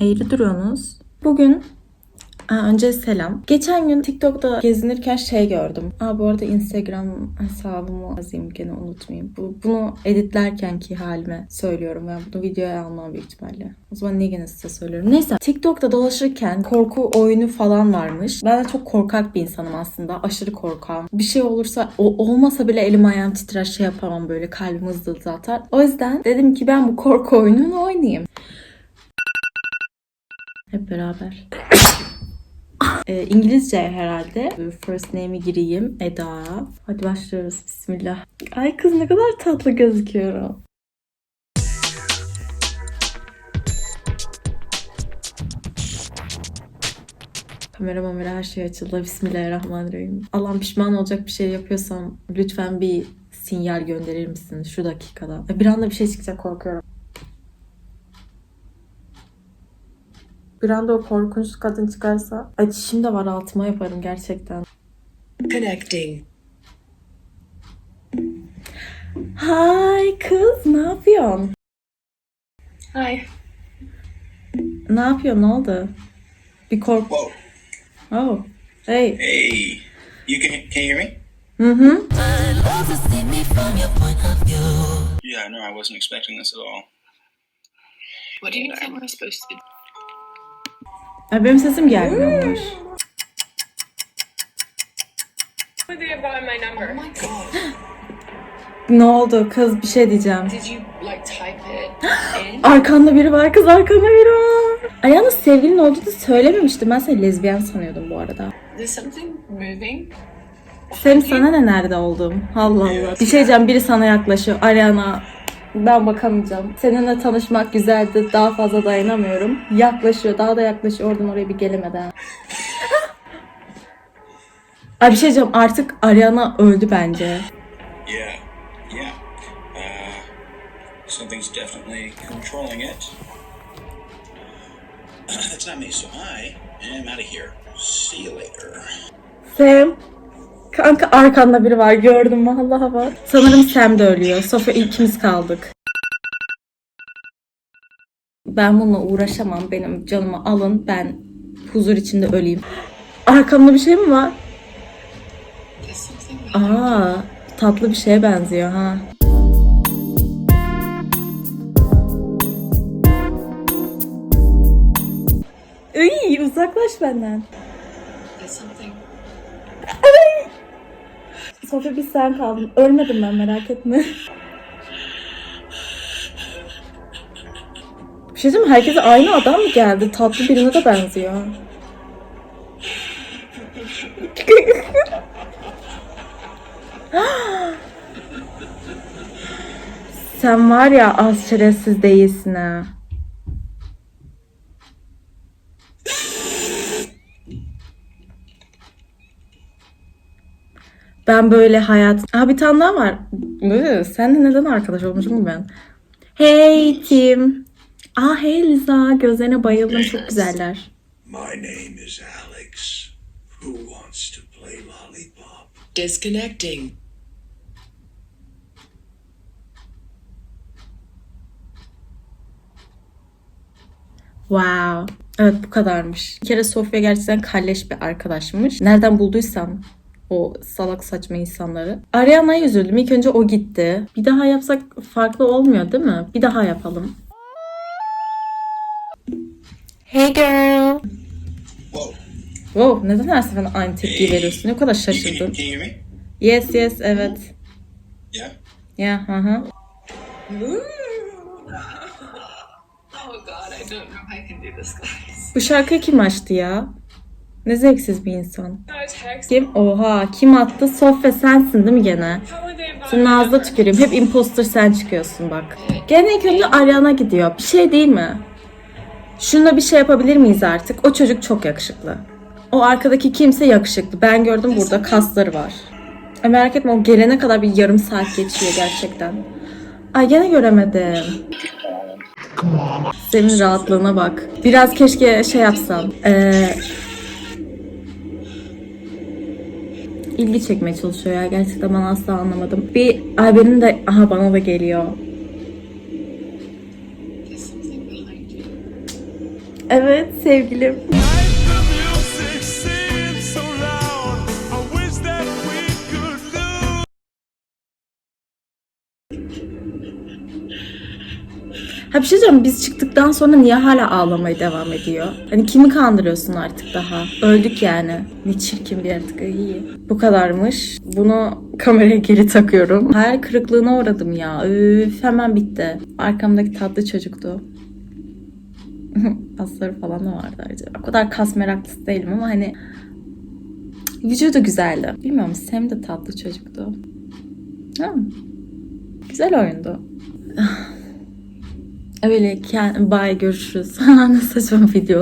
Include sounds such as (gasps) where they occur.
Eğri duruyorsunuz. Bugün Aa, önce selam. Geçen gün TikTok'ta gezinirken şey gördüm. Aa, bu arada Instagram hesabımı yazayım gene unutmayayım. Bu, bunu editlerkenki halime söylüyorum. Ben bunu videoya almam büyük ihtimalle. O zaman niye gene size söylüyorum. Neyse TikTok'ta dolaşırken korku oyunu falan varmış. Ben de çok korkak bir insanım aslında. Aşırı korkağım. Bir şey olursa o olmasa bile elim ayağım titrer şey yapamam böyle kalbim hızlı atar. O yüzden dedim ki ben bu korku oyununu oynayayım. Hep beraber. Ee, İngilizce herhalde. First name'i gireyim. Eda. Hadi başlıyoruz. Bismillah. Ay kız ne kadar tatlı gözüküyorum. Kamera mamera her şey açıldı. Bismillahirrahmanirrahim. Allah'ım pişman olacak bir şey yapıyorsam lütfen bir sinyal gönderir misin şu dakikada? Bir anda bir şey çıkacak korkuyorum. Bir anda o korkunç kadın çıkarsa ay çişim de var altıma yaparım gerçekten. Connecting. Hi kız ne yapıyorsun? Hi. Ne yapıyorsun ne oldu? Bir kork... Whoa. Oh. Hey. Hey. You can can you hear me? Hı. Yeah, no, I wasn't expecting this at all. What do you think we're supposed to do? Ay benim sesim gelmiyormuş. (gasps) Ne oldu kız bir şey diyeceğim. (gasps) Arkanda biri var kız arkanda biri var. Ay yalnız sevgilin olduğunu söylememiştim. Ben seni lezbiyen sanıyordum bu arada. Senin sana ne nerede olduğum? Allah Allah. Bir şey diyeceğim biri sana yaklaşıyor. Ariana ben bakamayacağım. Seninle tanışmak güzeldi. Daha fazla dayanamıyorum. Yaklaşıyor. Daha da yaklaşıyor. Oradan oraya bir gelemeden. (laughs) Ay bir şey diyeceğim. Artık Ariana öldü bence. Yeah. Yeah. Uh, something's definitely controlling it. (clears throat) That's not me, so I am out of here. See you later. Sam. Kanka arkanda biri var. Gördüm vallahi bak. Sanırım Sam de ölüyor. Sofya ikimiz kaldık. Ben bununla uğraşamam. Benim canımı alın. Ben huzur içinde öleyim. Arkamda bir şey mi var? Aa, tatlı bir şeye benziyor ha. Iy, uzaklaş benden. There's Sofya bir sen kaldın. Ölmedim ben merak etme. Bir şey diyeyim aynı adam mı geldi? Tatlı birine de benziyor. (laughs) Sen var ya az şerefsiz değilsin ha. Ben böyle hayat... Aa bir tane daha var. Iı, Senle neden arkadaş olmuşum ben? Hey Tim. Aa hey Liza. Gözlerine bayıldım. Çok güzeller. My name is Alex. Who wants to play lollipop? Disconnecting. Wow. Evet bu kadarmış. Bir kere Sofya gerçekten kalleş bir arkadaşmış. Nereden bulduysam o salak saçma insanları. Ariana'ya üzüldüm. İlk önce o gitti. Bir daha yapsak farklı olmuyor değil mi? Bir daha yapalım. Hey girl. Whoa. Wow, neden her seferinde aynı tepkiyi veriyorsun? Ne kadar şaşırdın. Yes, yes, evet. Yeah. Ya, hı hı. Oh god, I don't know if I can do this, guys. Bu şarkıyı kim açtı ya? Ne zevksiz bir insan. Text. Kim? Oha, kim attı? Sofya sensin değil mi gene? Senin ağzına tüküreyim. Hep imposter sen çıkıyorsun bak. Gene ilk önce Ariana gidiyor. Bir şey değil mi? Şununla bir şey yapabilir miyiz artık? O çocuk çok yakışıklı. O arkadaki kimse yakışıklı. Ben gördüm burada kasları var. Ay merak etme o gelene kadar bir yarım saat geçiyor gerçekten. Ay gene göremedim. Senin rahatlığına bak. Biraz keşke şey yapsam. Ee, ilgi çekmeye çalışıyor ya. Gerçekten ben asla anlamadım. Bir ay benim de aha bana da geliyor. Evet sevgilim. Ha bir şey diyeceğim biz çıktıktan sonra niye hala ağlamaya devam ediyor? Hani kimi kandırıyorsun artık daha? Öldük yani. Ne çirkin bir yaratık. iyi. Bu kadarmış. Bunu kameraya geri takıyorum. Hayal kırıklığına uğradım ya. Üf hemen bitti. Arkamdaki tatlı çocuktu. (laughs) Kasları falan da vardı ayrıca. O kadar kas meraklısı değilim ama hani vücudu güzeldi. Bilmiyorum Sam de tatlı çocuktu. Ha, güzel oyundu. (laughs) Öyle bye görüşürüz. ne (laughs) saçma video.